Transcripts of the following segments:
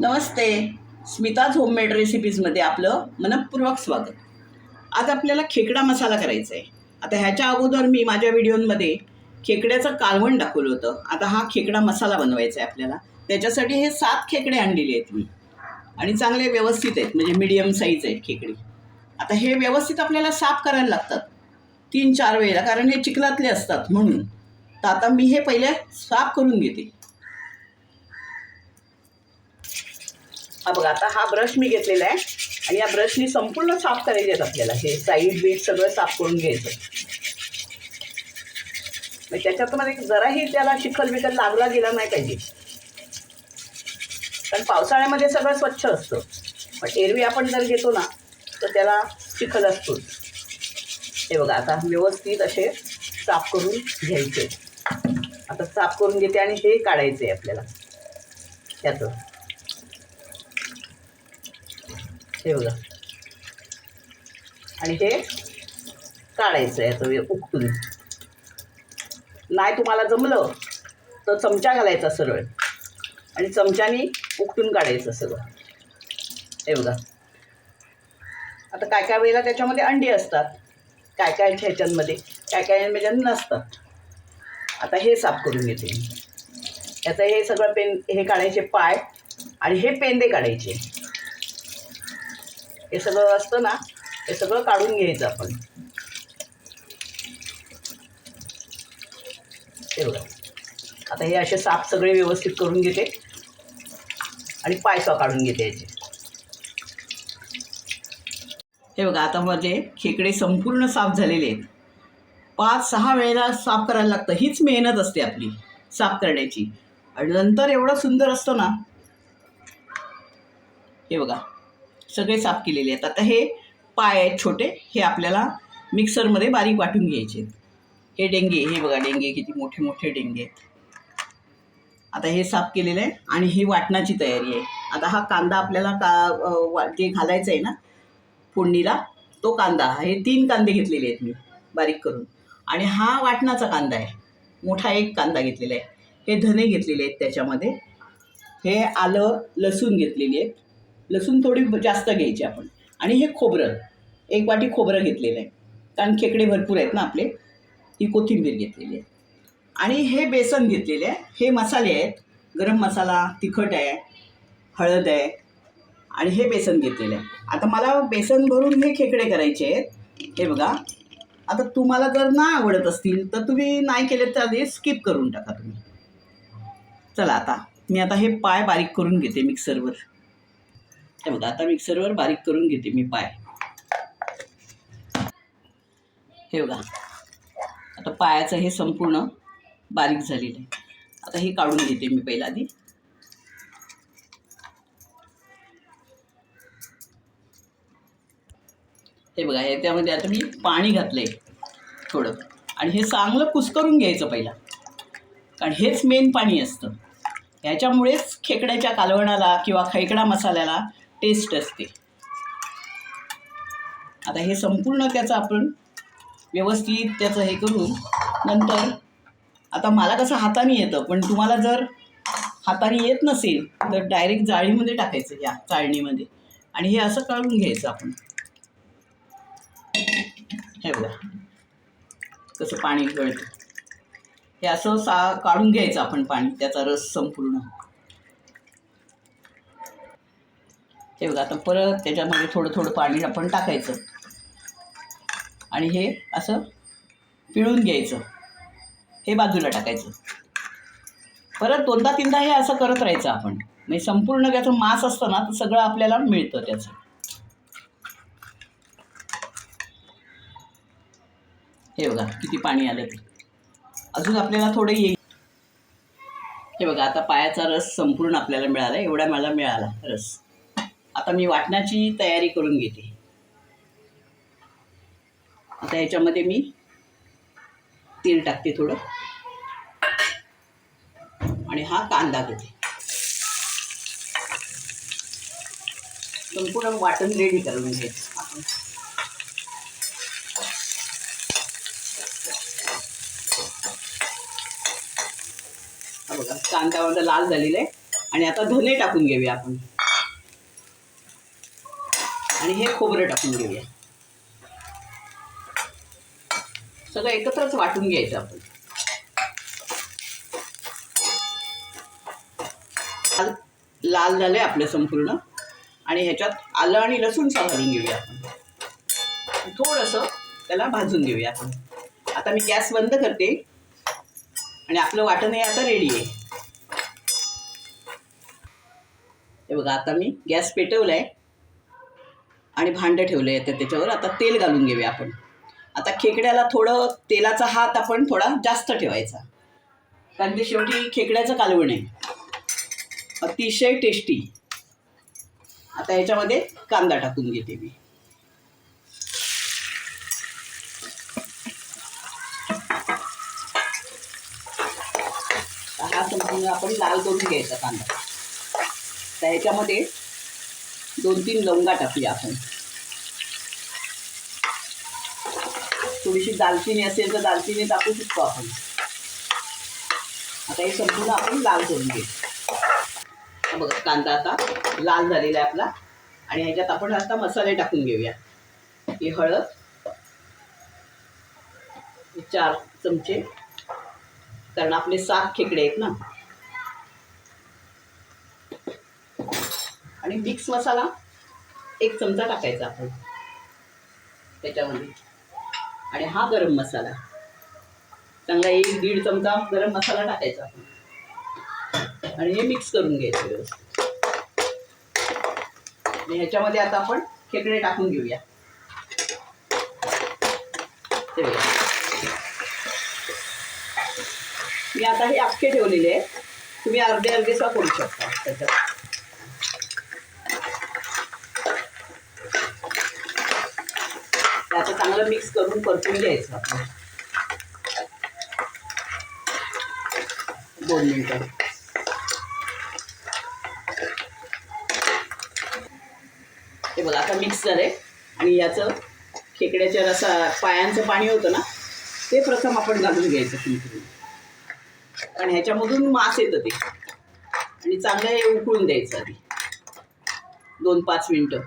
नमस्ते. Smita's homemade रेसिपीजमध्ये आपलं मनपूर्वक स्वागत. आज आपल्याला खेकडा मसाला करायचा आहे आता ह्याच्या अगोदर मी माझ्या व्हिडिओमध्ये खेकड्याचं कालवण दाखवलं होतं. आता हा खेकडा मसाला बनवायचा आहे आपल्याला. त्याच्यासाठी हे सात खेकडे आणलेले आहेत मी. आणि चांगले व्यवस्थित आहेत. म्हणजे मीडियम साईज आहेत खेकडी. आता हे व्यवस्थित आपल्याला साफ करायला लागतात. तीन चार वेळेला. कारण हे चिखलातले असतात म्हणून. तर आता मी हे पहिले साफ करून घेते. हा बघा आता हा ब्रश मी घेतलेला आहे आणि या ब्रशनी संपूर्ण साफ करायचे आहेत आपल्याला. हे साईड बीट सगळं साफ करून घ्यायचं. मग त्याच्यातमध्ये जराही त्याला चिखल बिखल लागला गेला नाही पाहिजे. कारण पावसाळ्यामध्ये सगळं स्वच्छ असतं. पण एरवी आपण जर घेतो ना तर त्याला चिखल असतो हे बघा आता व्यवस्थित असे साफ करून घ्यायचे. आता साफ करून घेते आणि हे काढायचं आहे आपल्याला. त्याचं. हे बघा आणि हे काढायचं आहे याचं उकटून नाही तुम्हाला जमलं तर चमचा घालायचा सरळ. आणि चमच्यानी उकटून काढायचं सगळं. हे बघा. आता काय काय वेळेला त्याच्यामध्ये अंडी असतात. काय काय ह्याच्यांमध्ये काय काय ह्याच्यात नसतात. आता हे साफ करून घेते याचं हे सगळं पेन हे काढायचे पाय आणि हे पेंदे काढायचे. हे सगळं असतं ना हे सगळं काढून घ्यायचं आपण. हे बघा आता हे असे साफ सगळे व्यवस्थित करून घेते. आणि पायसा काढून घेते याचे. हे बघा आता माझे खेकडे संपूर्ण साफ झालेले आहेत. पाच सहा वेळेला साफ करायला लागतं. हीच मेहनत असते आपली साफ करण्याची. आणि नंतर एवढं सुंदर असतं ना. हे बघा. सगळे साफ केलेले आहेत. आता हे पाय आहेत छोटे हे आपल्याला मिक्सरमध्ये बारीक वाटून घ्यायचे आहेत. हे डेंगे हे बघा डेंगे किती मोठे मोठे डेंगे आहेत. आता हे साफ केलेलं आहे आणि ही वाटणाची तयारी आहे. आता हा कांदा आपल्याला का वा जे घालायचं आहे ना फोडणीला तो कांदा हे तीन कांदे घेतलेले आहेत मी बारीक करून. आणि हा वाटणाचा कांदा आहे. मोठा एक कांदा घेतलेला आहे. हे धने घेतलेले आहेत त्याच्यामध्ये. हे आलं लसूण घेतलेली आहेत. लसूण थोडी जास्त घ्यायची आपण. आणि हे खोबरं एक वाटी खोबरं घेतलेलं आहे. कारण खेकडे भरपूर आहेत ना आपले ही कोथिंबीर घेतलेली आहे. आणि हे बेसन घेतलेले आहे. हे मसाले आहेत. गरम मसाला तिखट आहे हळद आहे आणि हे बेसन घेतलेलं आहे. आता मला बेसन भरून हे खेकडे करायचे आहेत. हे बघा. आता तुम्हाला जर नाही आवडत असतील तर तुम्ही नाही केले तर आधी स्किप करून टाका तुम्ही. चला आता मी आता हे पाय बारीक करून घेते मिक्सरवर हे बघा आता मिक्सरवर बारीक करून घेते मी पाय. हे बघा आता पायाचं हे संपूर्ण बारीक झालेलं आहे. आता हे काढून घेते मी पहिला आधी. हे बघा याच्यामध्ये आता मी पाणी घातलं आहे थोडं. आणि हे चांगलं कुस्करून घ्यायचं पहिला. कारण हेच मेन पाणी असतं. ह्याच्यामुळेच खेकड्याच्या कालवणाला किंवा खेकडा मसाल्याला टेस्ट असते. आता हे संपूर्ण त्याचं आपण व्यवस्थित त्याचं हे करून नंतर आता मला कसं हाताने येतं पण तुम्हाला जर हाताने येत नसेल तर डायरेक्ट जाळीमध्ये टाकायचं या चाळणीमध्ये. आणि हे असं काढून घ्यायचं आपण. हे बघा. कसं पाणी गळतं. हे असं सा काढून घ्यायचं आपण पाणी त्याचा रस संपूर्ण. हे बघा आता परत त्याच्यामध्ये थोडं थोडं पाणी आपण टाकायचं. आणि हे असं पिळून घ्यायचं. हे बाजूला टाकायचं. परत दोनदा तीनदा हे असं करत राहायचं आपण. म्हणजे संपूर्ण त्याचं मांस असतं ना तर सगळं आपल्याला मिळतं त्याचं. हे बघा किती पाणी आलं ते. अजून आपल्याला थोडं येईल. हे बघा आता पायाचा रस संपूर्ण आपल्याला मिळाला. एवढा मला मिळाला रस. आता मी वाटण्याची तयारी करून घेते. आता याच्यामध्ये मी तेल टाकते थोडं. आणि हा कांदा घेते. संपूर्ण वाटण रेडी करून घ्यायचं आपण हा बघा कांदा माझा लाल झालेला आहे. आणि आता धने टाकून घेऊया आपण. आणि हे खोबरं टाकून घेऊया. सगळं एकत्रच वाटून घ्यायचं आपण. लाल लाल झालंय आपलं संपूर्ण. आणि ह्याच्यात आलं आणि लसूण घालून घेऊया आपण. थोडंसं त्याला भाजून घेऊया आपण. आता मी गॅस बंद करते. आणि आपलं वाटण हे आता रेडी आहे. हे बघा आता मी गॅस पेटवलाय. आणि भांडं ठेवलं येतं त्याच्यावर. आता तेल घालून घेऊया आपण. आता खेकड्याला थोडं तेलाचा हात आपण थोडा जास्त ठेवायचा. कारण ते शेवटी खेकड्याचं कालवण आहे. अतिशय टेस्टी. आता याच्यामध्ये कांदा टाकून घेते मी. हा संपूर्ण आपण लाल करून घ्यायचा कांदा. तर याच्यामध्ये दोन तीन लवंगा टाकूया आपण. थोडीशी दालचिनी असेल तर दालचिनी टाकू शकतो आपण. आता हे संपूर्ण आपण लाल करून घेऊ. बघा कांदा आता लाल झालेला आहे आपला. आणि ह्याच्यात आपण आता मसाले टाकून घेऊया. ही हळद चार चमचे. कारण आपले सात खेकडे आहेत ना. आणि मिक्स मसाला एक चमचा टाकायचा आपण. त्याच्यामध्ये. आणि हा गरम मसाला. चांगला एक दीड चमचा गरम मसाला टाकायचा आपण. आणि हे मिक्स करून घ्यायचं व्यवस्थित. आणि ह्याच्यामध्ये आता आपण खेकडे टाकून घेऊया. ते मी आता हे अख्खे ठेवलेले आहे तुम्ही अर्धे अर्धे सुद्धा करू शकता त्याच्यात. आता चांगलं मिक्स करून परतून घ्यायचं आपण दोन मिनटं. हे बघा आता मिक्स आहे आणि याचं खेकड्याच्या रसा पायांचं पाणी होतं ना ते प्रथम आपण घालून घ्यायचं कुंकून आणि ह्याच्यामधून मास येतं ते. आणि चांगलं हे उकळून द्यायचं आधी. दोन पाच मिनटं.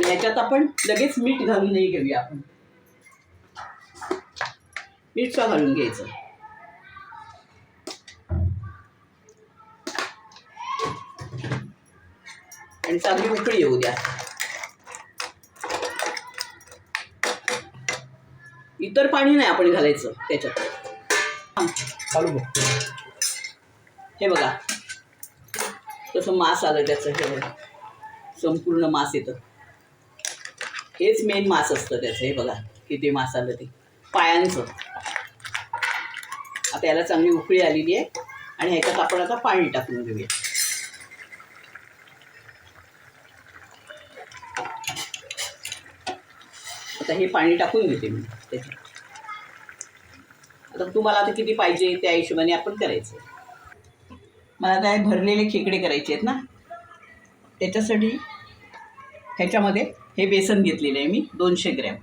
आणि ह्याच्यात आपण लगेच मीठ घालूनही घेऊया आपण. मीठ सुद्धा घालून घ्यायचं. आणि चांगली उकळी येऊ द्या. इतर पाणी नाही आपण घालायचं त्याच्यात. हा, बघ हे बघा. कसं मास आलं त्याचं हे बघा. संपूर्ण मास येतं हेच मेन मास असतं त्याचं हे बघा किती मास आलं ते. पायांचं. आता याला चांगली उकळी आलेली आहे. आणि ह्याच्यात आपण आता पाणी टाकून घेऊया. आता हे पाणी टाकून घेते मी. त्याच्यात. आता तुम्हाला आता किती पाहिजे त्या हिशोबाने आपण करायचं. मला काय भरलेले खेकडे करायचे आहेत ना. त्याच्यासाठी ह्याच्यामध्ये हे बेसन घेतलेलं आहे मी दोनशे ग्रॅम.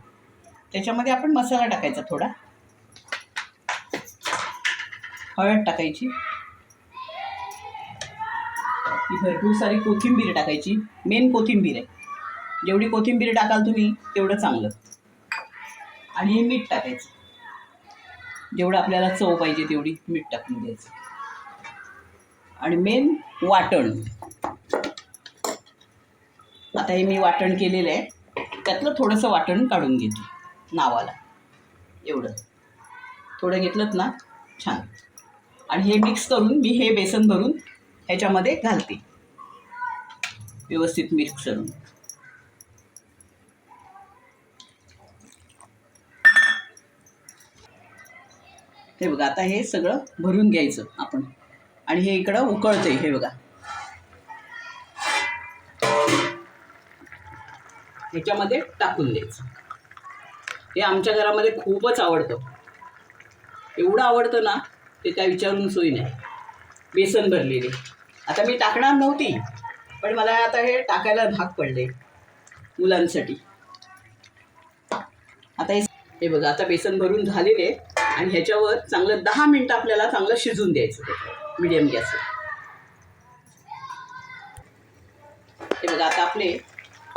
त्याच्यामध्ये आपण मसाला टाकायचा थोडा. हळद टाकायची. ही भरपूर सारी कोथिंबीर टाकायची. मेन कोथिंबीर आहे. जेवढी कोथिंबीर टाकाल तुम्ही तेवढं चांगलं. आणि हे मीठ टाकायचं. जेवढं आपल्याला चव पाहिजे तेवढी मीठ टाकून द्यायचं. आणि मेन वाटण. आता हे मी वाटण केलेलं आहे. त्यातलं थोडंसं वाटण काढून घेते नावाला. एवढं. थोडं घेतलंत ना छान. आणि हे मिक्स करून मी हे बेसन भरून ह्याच्यामध्ये घालते. व्यवस्थित मिक्स करून. हे बघा आता हे सगळं भरून घ्यायचं आपण. आणि हे इकडं उकळतंय हे बघा. ह्याच्यामध्ये टाकून द्यायचं. हे आमच्या घरामध्ये खूपच आवडतं. एवढं आवडतं ना ते काय विचारून सोयी नाही. बेसन भरलेले. आता मी टाकणार नव्हती पण मला आता हे टाकायला भाग पडले मुलांसाठी. आता हे हे बघा आता बेसन भरून झालेले आहे आणि ह्याच्यावर चांगलं दहा मिनटं आपल्याला चांगलं शिजून द्यायचं मिडियम गॅसवर. हे बघा आता आपले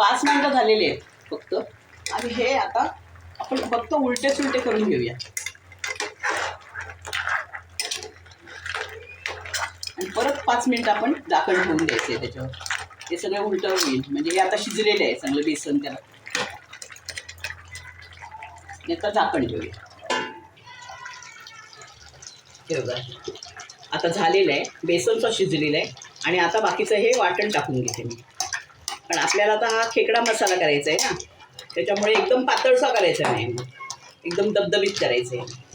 पाच मिनटं झालेले आहेत फक्त. आणि हे आता आपण फक्त उलटे सुलटे करून घेऊया. आणि परत पाच मिनटं आपण झाकण ठेवून द्यायचं आहे त्याच्यावर. हे सगळं उलटं होईल. म्हणजे हे आता शिजलेलं आहे चांगलं बेसन त्याला. याचं झाकण ठेवूया. हे बघा. आता झालेलं आहे. बेसनचं शिजलेलं आहे. आणि आता बाकीचं हे वाटण टाकून घेते मी. पण आपल्याला आता हा खेकडा मसाला करायचा आहे ना. त्याच्यामुळे एकदम पातळसा करायचा नाही. एकदम दबदबीत करायचं आहे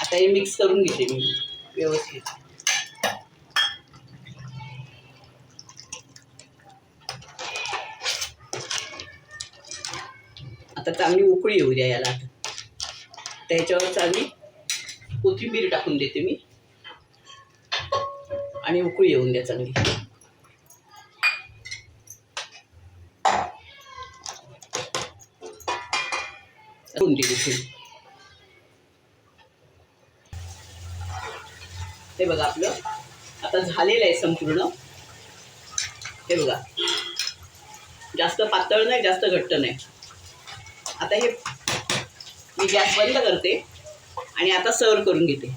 आता हे मिक्स करून घेते मी व्यवस्थित. आता चांगली उकळी येऊ द्या याला. त्याच्यावर चांगली कोथिंबीर टाकून देते मी. आणि उकळी येऊन द्या चांगली. करून दिली हे बघा आपलं. आता झालेलं आहे संपूर्ण. हे बघा. जास्त पातळ नाही जास्त घट्ट नाही. आता हे मी गॅस बंद करते आणि आता सर्व करून घेते.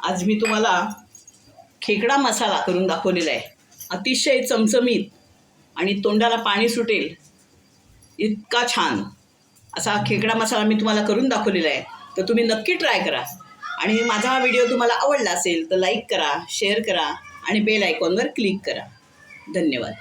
आज मी तुम्हाला खेकडा मसाला करून दाखवलेला आहे. अतिशय चमचमीत आणि तोंडाला पाणी सुटेल इतका छान. असा खेकडा मसाला मी तुम्हाला करून दाखवलेला आहे. तर तुम्ही नक्की ट्राय करा. आणि माझा हा व्हिडिओ तुम्हाला आवडला असेल तर लाईक करा शेअर करा आणि बेल आयकॉनवर क्लिक करा. धन्यवाद.